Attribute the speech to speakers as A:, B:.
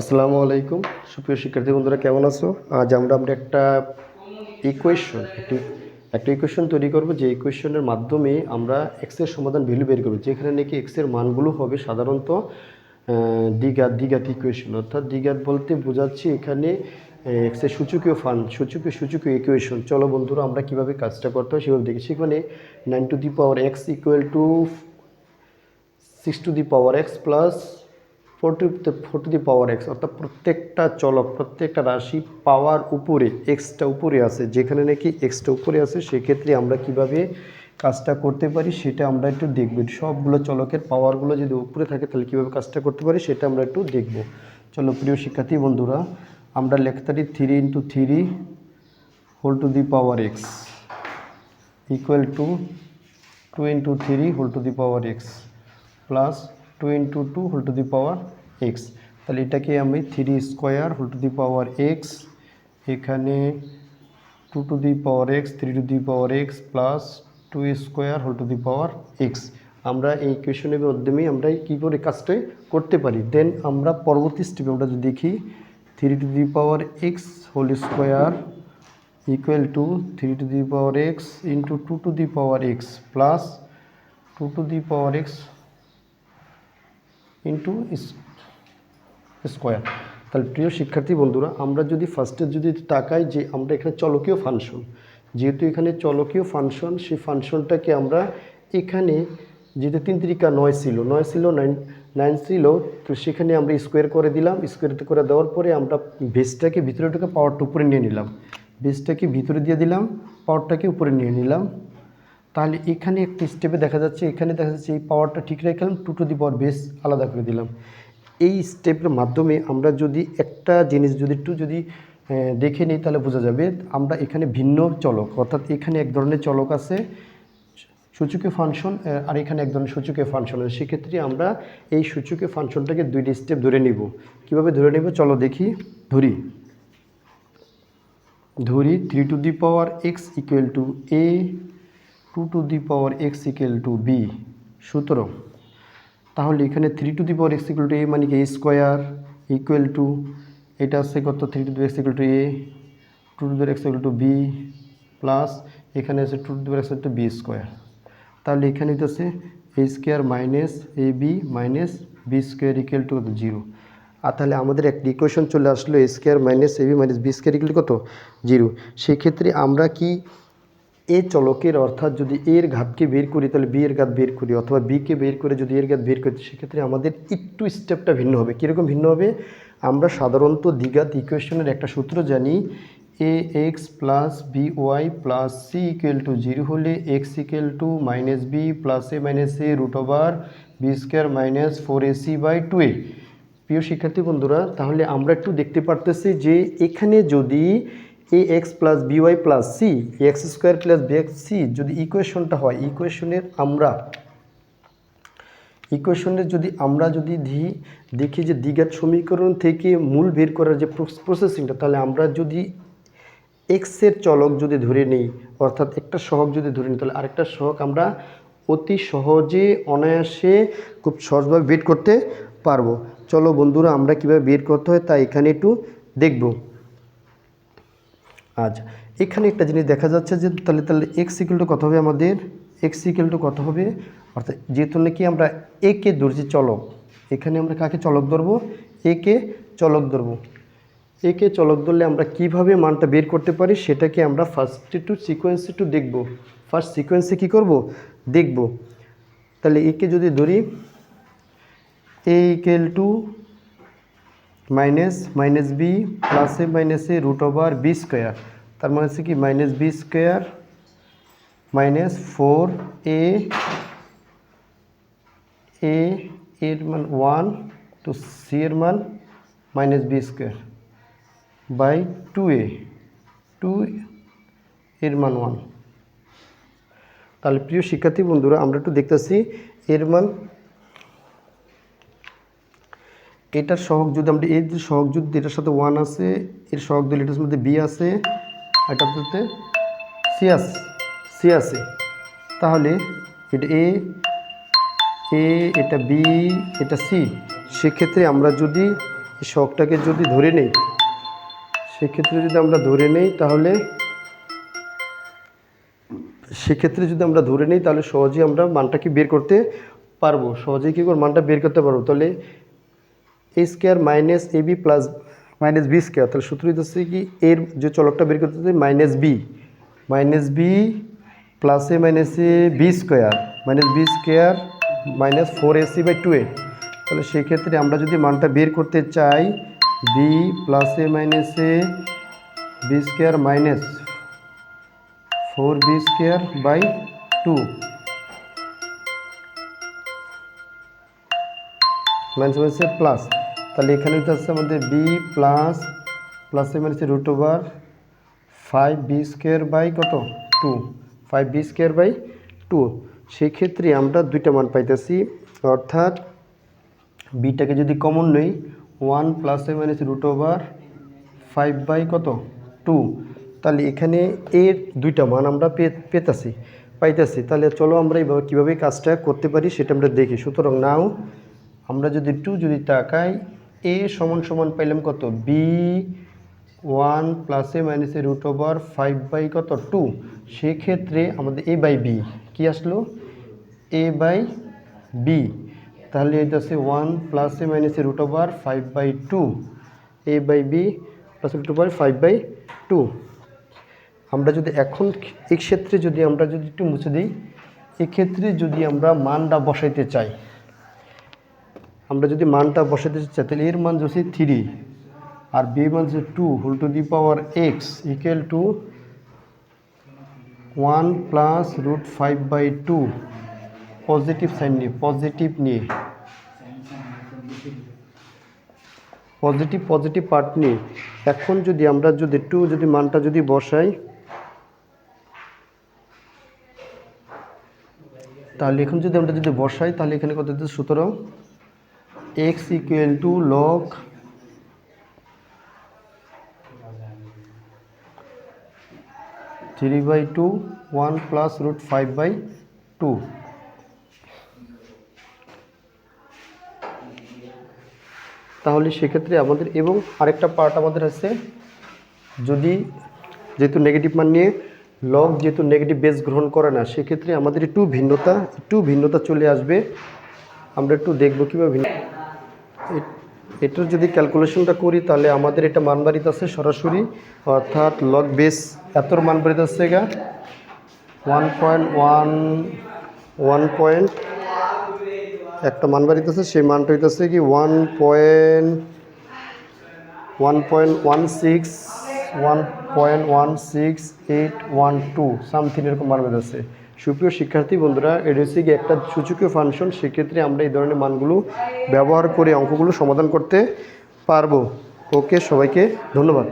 A: আসসালামু আলাইকুম। সুপ্রিয় শিক্ষার্থী বন্ধুরা, কেমন আছো? আজ আমরা আমরা একটা ইকুয়েশন একটি, একটা ইকুয়েশন তৈরি করব যে ইকুয়েশনের মাধ্যমে আমরা এক্সের সমাধান ভ্যালু বের করব, যেখানে নাকি এক্সের মানগুলো হবে সাধারণত দ্বিঘাত দ্বিঘাত ইকুয়েশন অর্থাৎ দ্বিঘাত বলতে বোঝাচ্ছি এখানে এক্সের সূচকীয় ফান, সূচকীয় সূচকীয় ইকুয়েশন চলো বন্ধুরা, আমরা কীভাবে কাজটা করতে হয় সেভাবে দেখি। সেখানে nine to the power x equal to six to the power x plus four to four to the power x অর্থাৎ প্রত্যেকটা চলক, প্রত্যেকটা রাশি পাওয়ার উপরে এক্সটা উপরে আছে, যেখানে নাকি এক্সটা উপরে আছে, সেক্ষেত্রে আমরা কীভাবে কাজটা করতে পারি সেটা আমরা একটু দেখব। সবগুলো চলকের পাওয়ারগুলো যদি উপরে থাকে, তাহলে কীভাবে কাজটা করতে পারি সেটা আমরা একটু দেখব। চলো প্রিয় শিক্ষার্থী বন্ধুরা, আমরা লিখতে পারি three into three whole to the power x equal to two into three whole to the power x plus two into two whole to the power x তাহলে এটাকে আমি three square whole to the power x এখানে two to the power x three to the power x plus two square whole to the power x আমরা এই ইকুয়েশনের মাধ্যমেই আমরা কী করে কাজটা করতে পারি। দেন আমরা পরবর্তী স্টেপে আমরা যদি দেখি three to the power x whole square equal to 3 to the power x into 2 to the power x plus 2 to the power x into square তাহলে প্রিয় শিক্ষার্থী বন্ধুরা, আমরা যদি ফার্স্টে যদি তাকাই যে আমরা এখানে চলকীয় ফাংশন যেহেতু এখানে চলকীয় ফাংশন সেই ফাংশনটাকে আমরা এখানে যেহেতু তিন তিরিকা নয় ছিল নয় ছিল নাইন নাইন ছিল, তো সেখানে আমরা স্কোয়ার করে দিলাম স্কোয়ার করে দেওয়ার পরে আমরা বেসটাকে ভিতরে ঢুকে পাওয়ারটা উপরে নিয়ে নিলাম। বেসটাকে ভিতরে দিয়ে দিলাম পাওয়ারটাকে উপরে নিয়ে নিলাম। তাহলে এখানে একটি স্টেপে দেখা যাচ্ছে, এখানে দেখা যাচ্ছে এই পাওয়ারটা ঠিক রেখেলাম two to the power base আলাদা করে দিলাম। এই স্টেপের মাধ্যমে আমরা যদি একটা জিনিস যদি একটু যদি দেখে নিই তাহলে বোঝা যাবে, আমরা এখানে ভিন্ন চলক, অর্থাৎ এখানে এক ধরনের চলক আছে, সূচকীয় ফাংশন আর এখানে এক ধরনের সূচকীয় ফাংশন আছে। সেক্ষেত্রে আমরা এই সূচকীয় ফাংশনটাকে দুইটি স্টেপ ধরে নিব। কীভাবে ধরে নিব? চলো দেখি। ধরি। ধরি three to the power x equal to a two to the power x equal to b সুতরাং। তাহলে এখানে three to the power x equal to a মানে কি এ স্কোয়ার ইকুয়াল টু এটা আছে কত? Three to the x equal to a two to the x equal to b plus এখানে আছে two to the x to b square তাহলে এখানে হচ্ছে a square minus a b minus b square equal to zero আর তাহলে আমাদের একটা equation চলে আসলো a square minus a b minus b square equal কত? জিরো সেক্ষেত্রে আমরা কি এ চলকের অর্থাৎ যদি এর ঘাতকে বের করি, তাহলে বি এর ঘাত বের করি অথবা বিকে বের করে যদি এর ঘাত বের করি, সেক্ষেত্রে আমাদের একটু স্টেপটা ভিন্ন হবে। কীরকম ভিন্ন হবে? আমরা সাধারণত দ্বিঘাত ইকুয়েশনের একটা সূত্র জানি, a x plus b y plus c equal to zero হলে x equal to minus b plus a minus a root over b square minus four a c by two a প্রিয় শিক্ষার্থী বন্ধুরা, তাহলে আমরা একটু দেখতে পারতেছি যে এখানে যদি a x plus b y plus c x square plus b x c যদি ইকুয়েশনটা হয় ইকুয়েশনের আমরা ইকুয়েশনের যদি আমরা যদি ধি, দেখি যে দ্বিঘাত সমীকরণ থেকে মূল বের করার যে প্রসেসিংটা তাহলে আমরা যদি এক্সের চলক যদি ধরে নিই, অর্থাৎ একটা সহগ যদি ধরে নিই, তাহলে আরেকটা সহগ আমরা অতি সহজে অনায়াসে খুব সহজভাবে বের করতে পারব। চলো বন্ধুরা, আমরা কীভাবে বের করতে হয় তা এখানে একটু দেখব। আচ্ছা এখানে একটা জিনিস দেখা যাচ্ছে যে তাহলে তাহলে এক্স ইকুয়াল টু কত হবে আমাদের? এক্স ইকুয়াল টু কত হবে? অর্থাৎ যেহেতু নাকি আমরা একে ধরছি চলক, এখানে আমরা কাকে চলক ধরবো? একে চলক ধরবো। একে চলক ধরলে আমরা কীভাবে মানটা বের করতে পারি? সেটাকে আমরা ফার্স্ট একটু সিকোয়েন্স একটু দেখব। ফার্স্ট সিকোয়েন্সে কী করব? দেখব। তাহলে একে যদি ধরি a equal to minus minus b plus minus root over b square তার মানে হচ্ছে কি minus b square minus four a a এর মান ওয়ান টু সি এর মান minus b square by two a two এর মান ওয়ান তাহলে প্রিয় শিক্ষার্থী বন্ধুরা, আমরা একটু দেখতেছি এর মান এটার সহগ যদি আমরা এর যে সহগ যদি এটার সাথে ওয়ান আছে, এর সহগ দিলে এটার মধ্যে বি আছে এটাতে সি আছে সি আছে। তাহলে এটা এ এ এটা বি এটা সি সেক্ষেত্রে আমরা যদি এই শখটাকে যদি ধরে নেই, সেক্ষেত্রে যদি আমরা ধরে নেই, তাহলে সেক্ষেত্রে যদি আমরা ধরে নিই, তাহলে সহজেই আমরা মানটাকে বের করতে পারব। সহজেই কী করে মানটা বের করতে পারব। তাহলে a square minus a b plus minus b square. তাহলে সূত্র হচ্ছে কি, এর যে চলকটা বের করতে হচ্ছে minus b. Minus b plus a minus a b square. Minus b square minus four a c by two a. তাহলে সেক্ষেত্রে আমরা যদি মানটা বের করতে চাই, b plus a minus a b square minus four b square by two. Minus হচ্ছে plus. তাহলে এখানে হতে হচ্ছে আমাদের বি প্লাস প্লাস প্লাসে মাইনাসে root over five b square by কত? Two five b square by two সেক্ষেত্রে আমরা দুইটা মান পাইতেছি, অর্থাৎ বিটাকে যদি কমন নই ওয়ান প্লাসে minus root over five by কত? টু তাহলে এখানে এর দুইটা মান আমরা পেতাছি, পাইতেছি। তাহলে চলো আমরা এইভাবে কীভাবে কাজটা করতে পারি সেটা আমরা দেখি। সুতরাং নাও আমরা যদি টু যদি তাকাই এ সমান সমান পাইলাম কত? বি ওয়ান প্লাসে মাইনাসে রুট ওভার ফাইভ বাই কত? টু সেক্ষেত্রে আমাদের এ বাই বি কী আসলো? এ বাই বি তাহলে এটা আছে ওয়ান প্লাসে মাইনাসে root over five by two a by b plus root over five by two আমরা যদি এখন এই ক্ষেত্রে যদি আমরা যদি একটু মুছে দিই, এক্ষেত্রে যদি আমরা মানটা বসাইতে চাই আমরা যদি মানটা বসাতে চাই, তাহলে এর মান হচ্ছে থ্রি আর বি মান হচ্ছে two whole to the power x equal to one plus root five by two positive sign নিয়ে পজিটিভ নিয়ে পজিটিভ পজিটিভ পার্ট নিয়ে। এখন যদি আমরা যদি টু যদি মানটা যদি বসাই, তাহলে এখন যদি আমরা যদি বসাই, তাহলে এখানে কত সুতরাং। X equal to log three by two one plus root five by two তাহলে সেক্ষেত্রে আমাদের এবং আরেকটা পার্ট আমাদের আছে। যদি যেহেতু নেগেটিভ মান নিয়ে লগ যেহেতু নেগেটিভ বেস গ্রহণ করে না, সেক্ষেত্রে আমাদের একটু ভিন্নতা একটু ভিন্নতা চলে আসবে। আমরা একটু দেখব কীভাবে ভিন্ন এটার যদি ক্যালকুলেশনটা করি, তাহলে আমাদের এটা মান বাড়িতে আছে সরাসরি, অর্থাৎ লগ বেস এতর মান বাড়িতে আছে গা? One point one one point একটা মান বাড়িতে আছে, সেই মানটা হইতেছে কি one point one point one six one point one six eight one two something এরকম মান আছে। সুপ্রিয় শিক্ষার্থী বন্ধুরা কি একটা সূচকীয় ফাংশন সেক্ষেত্রে আমরা এই ধরনের মানগুলো ব্যবহার করে অঙ্কগুলো সমাধান করতে পারব। ওকে, সবাইকে ধন্যবাদ।